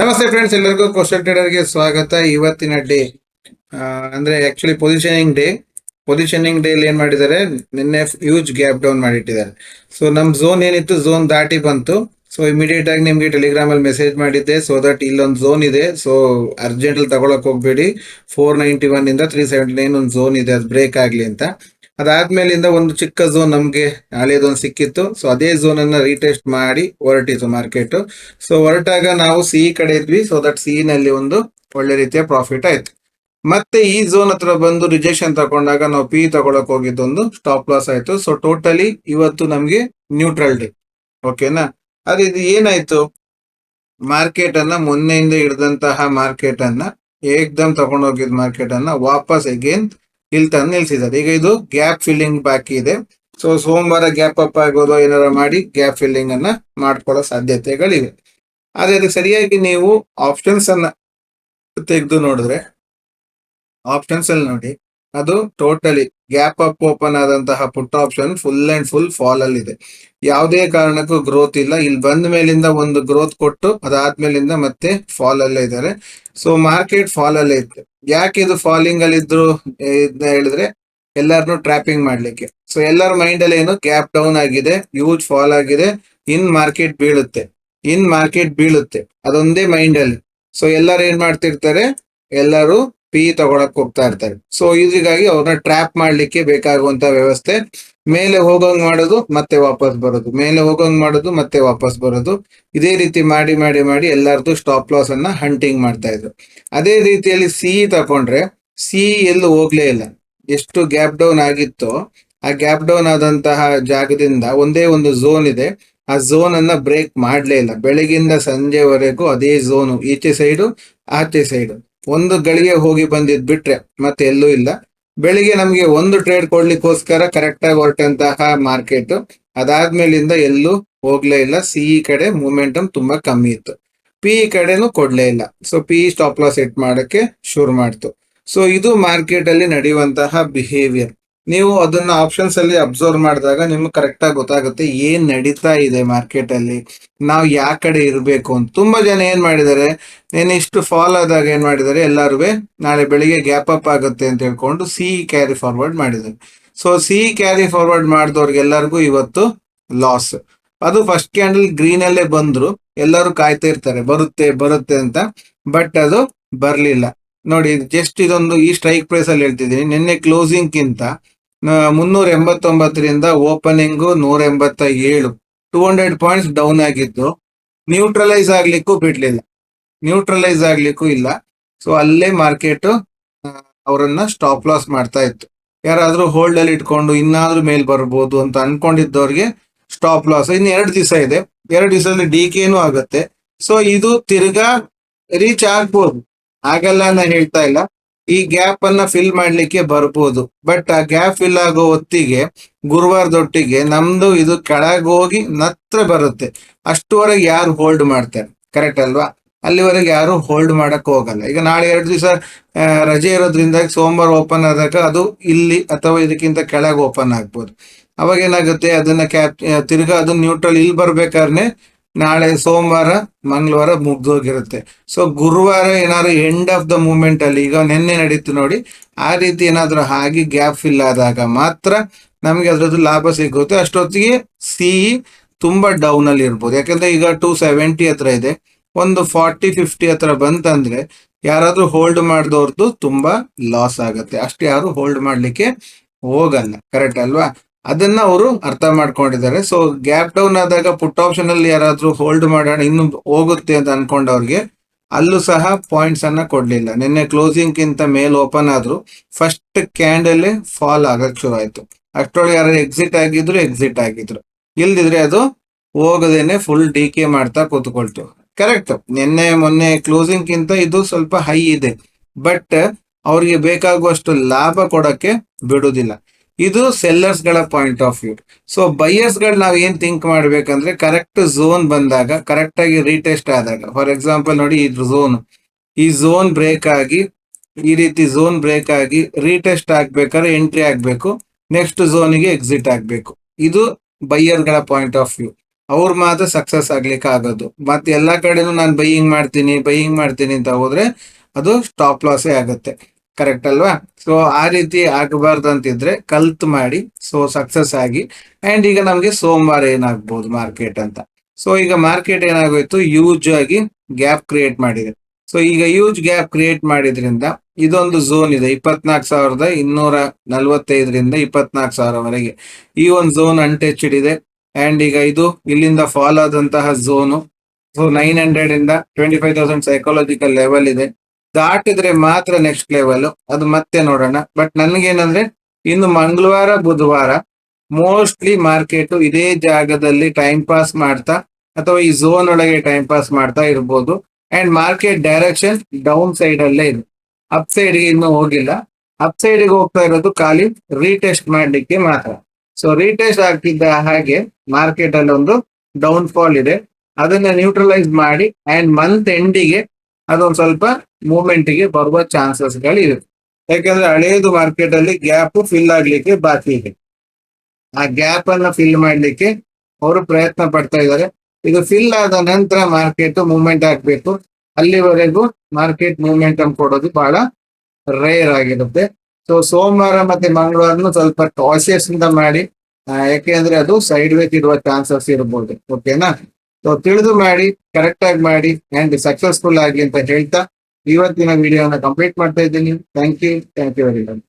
ನಮಸ್ತೆ ಫ್ರೆಂಡ್ಸ್ ಎಲ್ಲರಿಗೂ ಕ್ವಶನ್ ಟ್ರೇಡರ್ಗೆ ಸ್ವಾಗತ ಇವತ್ತಿನ ಡೇ ಅಂದ್ರೆ actually positioning day positioning day ಏನ್ ಮಾಡಿದ್ದಾರೆ? ನಿನ್ನೆ ಹ್ಯೂಜ್ ಗ್ಯಾಪ್ ಡೌನ್ ಮಾಡಿಟ್ಟಿದ್ದಾರೆ. ಸೊ ನಮ್ ಝೋನ್ ಏನಿತ್ತು? ಝೋನ್ ದಾಟಿ ಬಂತು. ಸೊ ಇಮಿಡಿಯೇಟ್ ಆಗಿ ನಿಮ್ಗೆ ಟೆಲಿಗ್ರಾಮ್ ಅಲ್ಲಿ ಮೆಸೇಜ್ ಮಾಡಿದ್ದೆ. ಸೊ ದಟ್ ಇಲ್ಲೊಂದು ಝೋನ್ ಇದೆ. ಸೊ ಅರ್ಜೆಂಟ್ ಅಲ್ಲಿ ತಗೊಳಕ್ ಹೋಗ್ಬೇಡಿ. ಫೋರ್ ನೈಂಟಿ ಒನ್ ಇಂದ ತ್ರೀ ಸೆವೆಂಟಿ ನೈನ್ ಒಂದು ಝೋನ್ ಇದೆ. ಅದು ಬ್ರೇಕ್ ಆಗ್ಲಿ ಅಂತ. ಅದಾದ್ಮೇಲಿಂದ ಒಂದು ಚಿಕ್ಕ ಝೋನ್ ನಮ್ಗೆ ಹಳೇದೊಂದು ಸಿಕ್ಕಿತ್ತು. ಸೊ ಅದೇ ಝೋನ್ ಅನ್ನ ರೀಟೆಸ್ಟ್ ಮಾಡಿ ಹೊರಟಿತ್ತು ಮಾರ್ಕೆಟ್ ಸೊ ಹೊರಟಾಗ ನಾವು ಸಿ ಕಡೆ ಇದ್ವಿ. ಸೊ ದಟ್ ಸಿ ನಲ್ಲಿ ಒಂದು ಒಳ್ಳೆ ರೀತಿಯ ಪ್ರಾಫಿಟ್ ಆಯ್ತು. ಮತ್ತೆ ಈ ಝೋನ್ ಹತ್ರ ಬಂದು ರಿಜೆಕ್ಷನ್ ತಗೊಂಡಾಗ ನಾವು ಪಿ ತಗೊಳಕ್ ಹೋಗಿದ್ದೊಂದು ಸ್ಟಾಪ್ ಲಾಸ್ ಆಯ್ತು. ಸೊ ಟೋಟಲಿ ಇವತ್ತು ನಮ್ಗೆ ನ್ಯೂಟ್ರಲ್ ಡೇ ಓಕೆನಾ ಅದೇ ಇದು ಏನಾಯ್ತು? ಮಾರ್ಕೆಟ್ ಅನ್ನ ಮೊನ್ನೆಯಿಂದ ಹಿಡಿದಂತಹ ಮಾರ್ಕೆಟ್ ಅನ್ನ ಏಕ್ದಮ್ ತಗೊಂಡೋಗಿದ್ ಮಾರ್ಕೆಟ್ ಅನ್ನ ವಾಪಸ್ ಅಗೇನ್ ಇಲ್ಲಿ ತಂದು ನಿಲ್ಸಿದ್ದಾರೆ. ಈಗ ಇದು ಗ್ಯಾಪ್ ಫಿಲ್ಲಿಂಗ್ ಬಾಕಿ ಇದೆ. ಸೊ ಸೋಮವಾರ ಗ್ಯಾಪ್ ಅಪ್ ಆಗೋದು ಏನಾರ ಮಾಡಿ ಗ್ಯಾಪ್ ಫಿಲ್ಲಿಂಗ್ ಅನ್ನ ಮಾಡ್ಕೊಳ್ಳೋ ಸಾಧ್ಯತೆಗಳಿವೆ. ಆದ್ರೆ ಅದಕ್ಕೆ ಸರಿಯಾಗಿ ನೀವು ಆಪ್ಷನ್ಸ್ ಅನ್ನ ತೆಗೆದು ನೋಡಿದ್ರೆ ಆಪ್ಷನ್ಸ್ ಅಲ್ಲಿ ನೋಡಿ ಅದು ಟೋಟಲಿ ಗ್ಯಾಪ್ ಅಪ್ ಓಪನ್ ಆದಂತಹ put option full and full fall ಅಲ್ಲಿ ಇದೆ ಯಾವುದೇ ಕಾರಣಕ್ಕೂ ಗ್ರೋತ್ ಇಲ್ಲ. ಇಲ್ಲಿ ಬಂದ ಮೇಲಿಂದ ಒಂದು ಗ್ರೋತ್ ಕೊಟ್ಟು ಅದಾದ್ಮೇಲಿಂದ ಮತ್ತೆ ಫಾಲ್ ಅಲ್ಲೇ ಇದ್ದಾರೆ. ಸೊ ಮಾರ್ಕೆಟ್ ಫಾಲ್ ಅಲ್ಲೇ ಇತ್ತು. ಯಾಕೆ ಇದು ಫಾಲಿಂಗ್ ಅಲ್ಲಿ ಇದ್ರು ಹೇಳಿದ್ರೆ ಎಲ್ಲರನ್ನು ಟ್ರಾಪಿಂಗ್ ಮಾಡ್ಲಿಕ್ಕೆ. ಸೊ ಎಲ್ಲರ ಮೈಂಡ್ ಅಲ್ಲಿ ಏನು? ಗ್ಯಾಪ್ ಡೌನ್ ಆಗಿದೆ ಹ್ಯೂಜ್ ಫಾಲ್ ಆಗಿದೆ ಇನ್ ಮಾರ್ಕೆಟ್ ಬೀಳುತ್ತೆ. ಇನ್ ಮಾರ್ಕೆಟ್ ಬೀಳುತ್ತೆ. ಅದೊಂದೇ ಮೈಂಡ್ ಅಲ್ಲಿ. ಸೊ ಎಲ್ಲರೂ ಏನ್ ಮಾಡ್ತಿರ್ತಾರೆ? ಎಲ್ಲರೂ ಪಿ ತಗೊಳಕ್ ಹೋಗ್ತಾ ಇರ್ತಾರೆ. ಸೊ ಇದ್ರಿಗಾಗಿ ಅವ್ರನ್ನ ಟ್ರ್ಯಾಪ್ ಮಾಡ್ಲಿಕ್ಕೆ ಬೇಕಾಗುವಂತ ವ್ಯವಸ್ಥೆ. ಮೇಲೆ ಹೋಗಂಗ್ ಮಾಡೋದು, ಮತ್ತೆ ವಾಪಸ್ ಬರೋದು. ಮೇಲೆ ಹೋಗಂಗ್ ಮಾಡೋದು, ಮತ್ತೆ ವಾಪಸ್ ಬರೋದು. ಇದೇ ರೀತಿ ಮಾಡಿ ಮಾಡಿ ಮಾಡಿ ಎಲ್ಲಾರ್ದು ಸ್ಟಾಪ್ ಲಾಸ್ ಅನ್ನ ಹಂಟಿಂಗ್ ಮಾಡ್ತಾ ಇದ್ರು. ಅದೇ ರೀತಿಯಲ್ಲಿ ಸಿ ತಕೊಂಡ್ರೆ ಸಿ ಎಲ್ಲೂ ಹೋಗ್ಲೇ ಇಲ್ಲ. ಎಷ್ಟು ಗ್ಯಾಪ್ ಡೌನ್ ಆಗಿತ್ತೋ, ಆ ಗ್ಯಾಪ್ ಡೌನ್ ಆದಂತಹ ಜಾಗದಿಂದ ಒಂದೇ ಒಂದು ಝೋನ್ ಇದೆ. ಆ ಝೋನ್ ಅನ್ನ ಬ್ರೇಕ್ ಮಾಡ್ಲೇ ಇಲ್ಲ. ಬೆಳಗಿಂದ ಸಂಜೆವರೆಗೂ ಅದೇ ಝೋನು ಈಚೆ ಸೈಡು ಆಚೆ ಸೈಡು ಒಂದು ಗಳಿಗೆ ಹೋಗಿ ಬಂದಿದ್ ಬಿಟ್ರೆ ಮತ್ತೆ ಎಲ್ಲೂ ಇಲ್ಲ. ಬೆಳಿಗ್ಗೆ ನಮ್ಗೆ ಒಂದು ಟ್ರೇಡ್ ಕೊಡ್ಲಿಕ್ಕೋಸ್ಕರ ಕರೆಕ್ಟ್ ಆಗಿ ಹೊರಟಂತಹ ಮಾರ್ಕೆಟ್ ಅದಾದ್ಮೇಲಿಂದ ಎಲ್ಲೂ ಹೋಗ್ಲೇ ಇಲ್ಲ. ಸಿಇ ಕಡೆ ಮೂಮೆಂಟಮ್ ತುಂಬಾ ಕಮ್ಮಿ ಇತ್ತು. ಪಿ ಕಡೆನೂ ಕೊಡ್ಲೇ ಇಲ್ಲ. So P stop loss set ಮಾಡಕ್ಕೆ ಶುರು ಮಾಡ್ತು. ಸೊ ಇದು ಮಾರ್ಕೆಟ್ ಅಲ್ಲಿ ನಡೆಯುವಂತಹ ಬಿಹೇವಿಯರ್ ನೀವು ಅದನ್ನ ಆಪ್ಷನ್ಸ್ ಅಲ್ಲಿ ಅಬ್ಸರ್ವ್ ಮಾಡಿದಾಗ ನಿಮ್ಗೆ ಕರೆಕ್ಟ್ ಆಗಿ ಗೊತ್ತಾಗುತ್ತೆ ಏನ್ ನಡೀತಾ ಇದೆ ಮಾರ್ಕೆಟ್ ಅಲ್ಲಿ, ನಾವು ಯಾ ಕಡೆ ಇರಬೇಕು ಅಂತ. ತುಂಬಾ ಜನ ಏನ್ ಮಾಡಿದ್ದಾರೆ, ನೀನ್ ಇಷ್ಟು ಫಾಲ್ ಆದಾಗ ಏನ್ ಮಾಡಿದ್ದಾರೆ ಎಲ್ಲಾರು ನಾಳೆ ಬೆಳಿಗ್ಗೆ ಗ್ಯಾಪ್ ಅಪ್ ಆಗುತ್ತೆ ಅಂತ ಹೇಳ್ಕೊಂಡು ಸಿ ಕ್ಯಾರಿ ಫಾರ್ವರ್ಡ್ ಮಾಡಿದ್ದಾರೆ. ಸೊ ಸಿ ಕ್ಯಾರಿ ಫಾರ್ವರ್ಡ್ ಮಾಡಿದವ್ರಿಗೆಲ್ಲರಿಗೂ ಇವತ್ತು ಲಾಸ್ ಅದು ಫಸ್ಟ್ ಕ್ಯಾಂಡಲ್ ಗ್ರೀನ್ ಅಲ್ಲೇ ಬಂದ್ರು, ಎಲ್ಲರೂ ಕಾಯ್ತಾ ಇರ್ತಾರೆ, ಬರುತ್ತೆ ಬರುತ್ತೆ ಅಂತ. ಬಟ್ ಅದು ಬರ್ಲಿಲ್ಲ. ನೋಡಿ ಜಸ್ಟ್ ಇದೊಂದು ಈ ಸ್ಟ್ರೈಕ್ ಪ್ರೈಸ್ ಅಲ್ಲಿ ಹೇಳ್ತಿದ್ದೀನಿ. ನಿನ್ನೆ ಕ್ಲೋಸಿಂಗ್ ಕಿಂತ ಮುನ್ನೂರ ಎಂಬತ್ತೊಂಬತ್ತರಿಂದ ಓಪನಿಂಗ್ ನೂರ ಎಂಬತ್ತ ಏಳು. ಟೂ ಹಂಡ್ರೆಡ್ ಪಾಯಿಂಟ್ಸ್ ಡೌನ್ ಆಗಿದ್ದು ನ್ಯೂಟ್ರಲೈಸ್ ಆಗ್ಲಿಕ್ಕೂ ಬಿಡ್ಲಿಲ್ಲ. ನ್ಯೂಟ್ರಲೈಸ್ ಆಗ್ಲಿಕ್ಕೂ ಇಲ್ಲ. ಸೊ ಅಲ್ಲೇ ಮಾರ್ಕೆಟ್ ಅವರನ್ನ ಸ್ಟಾಪ್ ಲಾಸ್ ಮಾಡ್ತಾ ಇತ್ತು. ಯಾರಾದ್ರೂ ಹೋಲ್ಡ್ ಅಲ್ಲಿ ಇಟ್ಕೊಂಡು ಇನ್ನಾದ್ರೂ ಮೇಲ್ ಬರ್ಬೋದು ಅಂತ ಅನ್ಕೊಂಡಿದ್ದವ್ರಿಗೆ ಸ್ಟಾಪ್ ಲಾಸ್ ಇನ್ನು ಎರಡು ದಿವಸ ಇದೆ. ಎರಡು ದಿವಸದಲ್ಲಿ ಡಿ ಕೆನೂ ಆಗುತ್ತೆ. ಸೊ ಇದು ತಿರ್ಗಾ ರೀಚ್ ಆಗ್ಬೋದು. ಆಗಲ್ಲ ನಾನು ಹೇಳ್ತಾ ಇಲ್ಲ. ಈ ಗ್ಯಾಪ್ ಅನ್ನ ಫಿಲ್ ಮಾಡ್ಲಿಕ್ಕೆ ಬರ್ಬೋದು. ಬಟ್ ಆ ಗ್ಯಾಪ್ ಫಿಲ್ ಆಗೋ ಹೊತ್ತಿಗೆ, ಗುರುವಾರದೊಟ್ಟಿಗೆ ನಮ್ದು ಇದು ಕೆಳಗೆ ಹೋಗಿ ನತ್ರ ಬರುತ್ತೆ. ಅಷ್ಟುವರೆಗೆ ಯಾರು ಹೋಲ್ಡ್ ಮಾಡ್ತಾರೆ? ಕರೆಕ್ಟ್ ಅಲ್ವಾ? ಅಲ್ಲಿವರೆಗೆ ಯಾರು ಹೋಲ್ಡ್ ಮಾಡಕ್ ಹೋಗಲ್ಲ. ಈಗ ನಾಳೆ ಎರಡು ದಿವಸ ರಜೆ ಇರೋದ್ರಿಂದ ಸೋಮವಾರ ಓಪನ್ ಆದಾಗ ಅದು ಇಲ್ಲಿ ಅಥವಾ ಇದಕ್ಕಿಂತ ಕೆಳಗೆ ಓಪನ್ ಆಗ್ಬೋದು. ಅವಾಗ ಏನಾಗುತ್ತೆ? ಅದನ್ನ ಕ್ಯಾಪ್, ತಿರ್ಗಾ ಅದನ್ನ ನ್ಯೂಟ್ರಲ್ ಇಲ್ಲಿ ಬರ್ಬೇಕಾದ್ರೆ ನಾಳೆ ಸೋಮವಾರ, ಮಂಗಳವಾರ ಮುಗ್ದೋಗಿರುತ್ತೆ. ಸೊ ಗುರುವಾರ ಏನಾದ್ರು ಎಂಡ್ ಆಫ್ ದ ಮೂಮೆಂಟ್ ಅಲ್ಲಿ, ಈಗ ನಿನ್ನೆ ನಡೀತು ನೋಡಿ, ಆ ರೀತಿ ಏನಾದ್ರು ಆಗಿ ಗ್ಯಾಪ್ ಫಿಲ್ ಆದಾಗ ಮಾತ್ರ ನಮಗೆ ಅದ್ರದ್ದು ಲಾಭ ಸಿಗುತ್ತೆ. ಅಷ್ಟೊತ್ತಿಗೆ ಸಿ ತುಂಬಾ ಡೌನ್ ಅಲ್ಲಿ ಇರ್ಬೋದು. ಯಾಕಂದ್ರೆ ಈಗ ಟೂ ಸೆವೆಂಟಿ ಹತ್ರ ಇದೆ. ಒಂದು ಫಾರ್ಟಿ ಫಿಫ್ಟಿ ಹತ್ರ ಬಂತಂದ್ರೆ ಯಾರಾದ್ರೂ ಹೋಲ್ಡ್ ಮಾಡಿದವ್ರದ್ದು ತುಂಬಾ ಲಾಸ್ ಆಗುತ್ತೆ. ಅಷ್ಟು ಯಾರು ಹೋಲ್ಡ್ ಮಾಡ್ಲಿಕ್ಕೆ ಹೋಗಲ್ಲ. ಕರೆಕ್ಟ್ ಅಲ್ವಾ? ಅದನ್ನ ಅವರು ಅರ್ಥ ಮಾಡ್ಕೊಂಡಿದ್ದಾರೆ. ಸೊ ಗ್ಯಾಪ್ ಡೌನ್ ಆದಾಗ ಪುಟ್ ಆಪ್ಷನ್ ಅಲ್ಲಿ ಯಾರಾದ್ರೂ ಹೋಲ್ಡ್ ಮಾಡೋಣ, ಇನ್ನು ಹೋಗುತ್ತೆ ಅಂತ ಅನ್ಕೊಂಡವ್ರಿಗೆ, ಅಲ್ಲೂ ಸಹ ಪಾಯಿಂಟ್ಸ್ ಅನ್ನ ಕೊಡ್ಲಿಲ್ಲ. ನಿನ್ನೆ ಕ್ಲೋಸಿಂಗ್ ಗಿಂತ ಮೇಲ್ ಓಪನ್ ಆದ್ರೂ ಫಸ್ಟ್ ಕ್ಯಾಂಡಲ್ ಫಾಲ್ ಆಗಕ್ ಶುರು ಆಯ್ತು. ಅಷ್ಟೊಳಗೆ ಯಾರು ಎಕ್ಸಿಟ್ ಆಗಿದ್ರು ಎಕ್ಸಿಟ್ ಆಗಿದ್ರು. ಇಲ್ದಿದ್ರೆ ಅದು ಹೋಗದೇನೆ ಫುಲ್ ಡಿ ಕೆ ಮಾಡ್ತಾ ಕೂತ್ಕೊಳ್ತು. ಕರೆಕ್ಟ್ ನಿನ್ನೆ, ಮೊನ್ನೆ ಕ್ಲೋಸಿಂಗ್ ಗಿಂತ ಇದು ಸ್ವಲ್ಪ ಹೈ ಇದೆ. ಬಟ್ ಅವ್ರಿಗೆ ಬೇಕಾಗುವಷ್ಟು ಲಾಭ ಕೊಡಕ್ಕೆ ಬಿಡುದಿಲ್ಲ. ಇದು ಸೆಲ್ಲರ್ಸ್ಗಳ ಪಾಯಿಂಟ್ ಆಫ್ ವ್ಯೂ ಸೊ ಬೈಯರ್ಸ್ಗಳು ನಾವ್ ಏನ್ ಥಿಂಕ್ ಮಾಡ್ಬೇಕಂದ್ರೆ ಕರೆಕ್ಟ್ ಝೋನ್ ಬಂದಾಗ ಕರೆಕ್ಟ್ ಆಗಿ ರೀಟೆಸ್ಟ್ ಆದಾಗ ಫಾರ್ ಎಕ್ಸಾಂಪಲ್ ನೋಡಿ ಈ ಝೋನ್ ಈ ಝೋನ್ ಬ್ರೇಕ್ ಆಗಿ, ಈ ರೀತಿ ಝೋನ್ ಬ್ರೇಕ್ ಆಗಿ ರೀಟೆಸ್ಟ್ ಆಗ್ಬೇಕಾದ್ರೆ ಎಂಟ್ರಿ ಆಗ್ಬೇಕು ನೆಕ್ಸ್ಟ್ ಝೋನಿಗೆ ಎಕ್ಸಿಟ್ ಆಗ್ಬೇಕು. ಇದು ಬೈಯರ್ಗಳ ಪಾಯಿಂಟ್ ಆಫ್ ವ್ಯೂ ಅವ್ರ ಮಾತ್ರ ಸಕ್ಸಸ್ ಆಗ್ಲಿಕ್ಕೆ ಆಗೋದು. ಮತ್ತೆ ಎಲ್ಲಾ ಕಡೆನೂ ನಾನು ಬೈಯಿಂಗ್ ಮಾಡ್ತೀನಿ ಬೈಯಿಂಗ್ ಮಾಡ್ತೀನಿ ಅಂತ ಹೋದ್ರೆ ಅದು ಸ್ಟಾಪ್ ಲಾಸೇ ಆಗುತ್ತೆ. ಕರೆಕ್ಟ್ ಅಲ್ವಾ? ಸೊ ಆ ರೀತಿ ಆಗಬಾರ್ದು ಅಂತಿದ್ರೆ ಕಲ್ತ್ ಮಾಡಿ ಸೊ ಸಕ್ಸಸ್ ಆಗಿ ಅಂಡ್ ಈಗ ನಮ್ಗೆ ಸೋಮವಾರ ಏನಾಗ್ಬೋದು ಮಾರ್ಕೆಟ್ ಅಂತ. ಸೊ ಈಗ ಮಾರ್ಕೆಟ್ ಏನಾಗೋಯ್ತು? ಯೂಜ್ ಆಗಿ ಗ್ಯಾಪ್ ಕ್ರಿಯೇಟ್ ಮಾಡಿದೆ. ಸೊ ಈಗ ಯೂಜ್ ಗ್ಯಾಪ್ ಕ್ರಿಯೇಟ್ ಮಾಡಿದ್ರಿಂದ ಇದೊಂದು ಝೋನ್ ಇದೆ. ಇಪ್ಪತ್ನಾಲ್ಕು ಸಾವಿರದ ಇನ್ನೂರ ನಲ್ವತ್ತೈದರಿಂದ ಇಪ್ಪತ್ನಾಲ್ಕು ಸಾವಿರವರೆಗೆ ಈ ಒಂದು ಝೋನ್ ಅನ್ಟಚ್ಡ್ ಇದೆ. ಅಂಡ್ ಈಗ ಇದು ಇಲ್ಲಿಂದ ಫಾಲ್ ಆದಂತಹ ಝೋನು ಸೊ ನೈನ್ ಹಂಡ್ರೆಡ್ ಇಂದ twenty five thousand psychological level ಇದೆ. ದಾಟಿದ್ರೆ ಮಾತ್ರ ನೆಕ್ಸ್ಟ್ ಲೆವೆಲ್ ಅದು ಮತ್ತೆ ನೋಡೋಣ. ಬಟ್ ನನ್ಗೇನಂದ್ರೆ, ಇನ್ನು ಮಂಗಳವಾರ, ಬುಧವಾರ ಮೋಸ್ಟ್ಲಿ ಮಾರ್ಕೆಟ್ ಇದೇ ಜಾಗದಲ್ಲಿ ಟೈಮ್ ಪಾಸ್ ಮಾಡ್ತಾ, ಅಥವಾ ಈ ಝೋನ್ ಒಳಗೆ ಟೈಮ್ ಪಾಸ್ ಮಾಡ್ತಾ ಇರ್ಬೋದು. And market direction down side ಅಲ್ಲೇ ಇದೆ. ಅಪ್ ಸೈಡ್ ಇನ್ನೂ ಹೋಗಿಲ್ಲ. ಅಪ್ ಸೈಡ್ಗೆ ಹೋಗ್ತಾ ಇರೋದು ಖಾಲಿ ರೀಟೆಸ್ಟ್ ಮಾಡ್ಲಿಕ್ಕೆ ಮಾತ್ರ. ಸೊ ರೀಟೆಸ್ಟ್ ಆಗ್ತಿದ್ದ ಹಾಗೆ ಮಾರ್ಕೆಟ್ ಅಲ್ಲಿ ಒಂದು ಡೌನ್ ಫಾಲ್ ಇದೆ. ಅದನ್ನ ನ್ಯೂಟ್ರಲೈಸ್ ಮಾಡಿ ಅಂಡ್ ಮಂತ್ ಎಂಡಿಗೆ ಅದೊಂದು ಸ್ವಲ್ಪ ಮೂವ್ಮೆಂಟ್ಗೆ ಬರುವ ಚಾನ್ಸಸ್ ಯಾಕೆಂದ್ರೆ ಯಾಕಂದ್ರೆ ಹಳೆಯದು ಮಾರ್ಕೆಟ್ ಅಲ್ಲಿ ಗ್ಯಾಪ್ ಫಿಲ್ ಆಗ್ಲಿಕ್ಕೆ ಬಾಕಿ ಇದೆ. ಆ ಗ್ಯಾಪ್ ಅನ್ನ ಫಿಲ್ ಮಾಡ್ಲಿಕ್ಕೆ ಅವರು ಪ್ರಯತ್ನ ಪಡ್ತಾ ಇದ್ದಾರೆ. ಇದು ಫಿಲ್ ಆದ ನಂತರ ಮಾರ್ಕೆಟ್ ಮೂವ್ಮೆಂಟ್ ಆಗ್ಬೇಕು. ಅಲ್ಲಿವರೆಗೂ ಮಾರ್ಕೆಟ್ ಮೂವ್ಮೆಂಟಮ್ ಕೊಡೋದು ಬಹಳ ರೇರ್ ಆಗಿರುತ್ತೆ. ಸೊ ಸೋಮವಾರ ಮತ್ತೆ ಮಂಗಳವಾರನು ಸ್ವಲ್ಪ ಟಾಸಿಯಸ್ ಇಂದ ಮಾಡಿ ಯಾಕೆಂದ್ರೆ ಅದು ಸೈಡ್ ವೇಕ್ ಇರುವ ಚಾನ್ಸಸ್ ಇರಬಹುದು ಓಕೆನಾ ಸೊ ತಿಳಿದು ಮಾಡಿ. ಕರೆಕ್ಟ್ ಆಗಿ ಮಾಡಿ ಅಂಡ್ ಸಕ್ಸಸ್ಫುಲ್ ಆಗಿ ಅಂತ ಹೇಳ್ತಾ ಇವತ್ತಿನ ವಿಡಿಯೋನ ಕಂಪ್ಲೀಟ್ ಮಾಡ್ತಾ ಇದ್ದೀನಿ. Thank you thank you very much